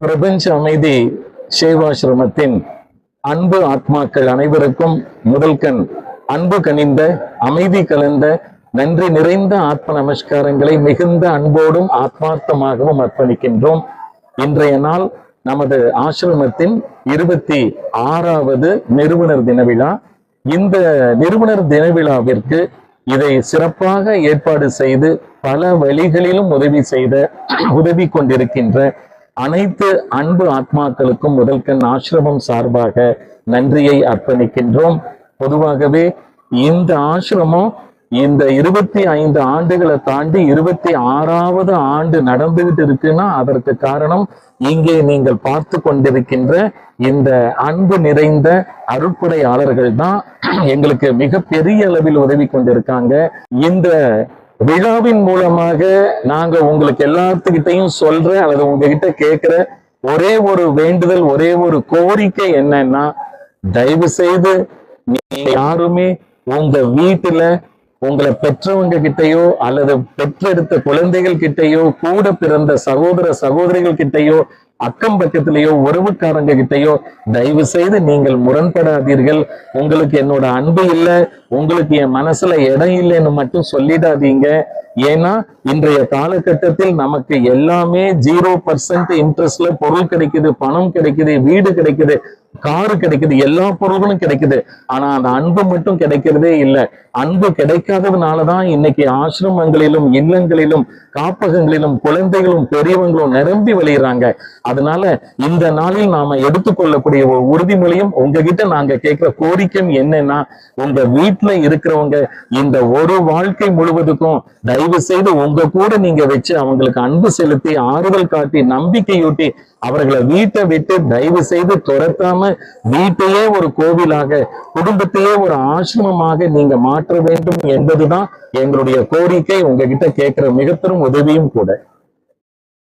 பிரபஞ்ச அமைதி சேவாசிரமத்தின் அன்பு ஆத்மாக்கள் அனைவருக்கும் முதல் கண் அன்பு கனிந்த அமைதி கலந்த நன்றி நிறைந்த ஆத்ம நமஸ்காரங்களை மிகுந்த அன்போடும் ஆத்மார்த்தமாகவும் அர்ப்பணிக்கின்றோம். இன்றைய நாள் நமது ஆசிரமத்தின் இருபத்தி ஆறாவது நிறுவனர் தின விழா. இந்த நிறுவனர் தின விழாவிற்கு இதை சிறப்பாக ஏற்பாடு செய்து பல வழிகளிலும் உதவி செய்த உதவி கொண்டிருக்கின்ற அனைத்து அன்பு ஆத்மாக்களுக்கும் முதல்கண் ஆசிரமம் சார்பாக நன்றியை அர்ப்பணிக்கின்றோம். பொதுவாகவே இந்த ஆசிரமம் இந்த இருபத்தி ஐந்து ஆண்டுகளை தாண்டி இருபத்தி ஆறாவது ஆண்டு நடந்துகிட்டு இருக்குன்னா அதற்கு காரணம் இங்கே நீங்கள் பார்த்து கொண்டிருக்கின்ற இந்த அன்பு நிறைந்த அருட்படையாளர்கள் தான் எங்களுக்கு மிக பெரிய அளவில் உதவி கொண்டிருக்காங்க. இந்த விழாவின் மூலமாக நாங்க உங்களுக்கு எல்லாத்துக்கிட்டையும் சொல்ற அல்லது உங்ககிட்ட கேட்கிற ஒரே ஒரு வேண்டுதல் ஒரே ஒரு கோரிக்கை என்னன்னா தயவு செய்து நீங்க யாருமே உங்க வீட்டுல உங்களை பெற்றவங்க கிட்டயோ அல்லது பெற்றெடுத்த குழந்தைகள் கிட்டயோ கூட பிறந்த சகோதர சகோதரிகள் கிட்டயோ அக்கம் பக்கத்திலேயோ உறவுக்காரங்க கிட்டையோ தயவு செய்து நீங்கள் முரண்படாதீர்கள். உங்களுக்கு என்னோட அன்பு இல்லை. உங்களுக்கு என் மனசுல இடம் இல்லைன்னு மட்டும் சொல்லிடாதீங்க. ஏன்னா இன்றைய காலகட்டத்தில் நமக்கு எல்லாமே ஜீரோ பர்சன்ட் இன்ட்ரெஸ்ட்ல பொருள் கிடைக்குது பணம் கிடைக்குது வீடு கிடைக்குது. காரு கிடைக்குது எல்லா பொருள்களும் கிடைக்குது. ஆனா அந்த அன்பு மட்டும் கிடைக்கிறதே இல்லை. அன்பு கிடைக்காததுனாலதான் இன்னைக்கு ஆசிரமங்களிலும் இல்லங்களிலும் காப்பகங்களிலும் குழந்தைகளும் பெரியவங்களும் நிரம்பி வழிகிறாங்க அதனால இந்த நாளில் நாம எடுத்துக்கொள்ளக்கூடிய ஒரு உறுதிமொழியும் உங்ககிட்ட நாங்க கேட்கிற கோரிக்கையும் என்னன்னா உங்க வீட்டுல இருக்கிறவங்க இந்த ஒரு வாழ்க்கை முழுவதுக்கும் தயவு செய்து உங்க கூட நீங்க வச்சு அவங்களுக்கு அன்பு செலுத்தி ஆறுதல் காட்டி நம்பிக்கையூட்டி அவர்களை வீட்டை விட்டு தயவு செய்து துரத்தாம வீட்டையே ஒரு கோவிலாக குடும்பத்தையே ஒரு ஆசிரமமாக நீங்க மாற்ற வேண்டும் என்பதுதான் எங்களுடைய கோரிக்கை. உங்ககிட்ட கேட்கிற மிகப்பெரும் உதவியும் கூட.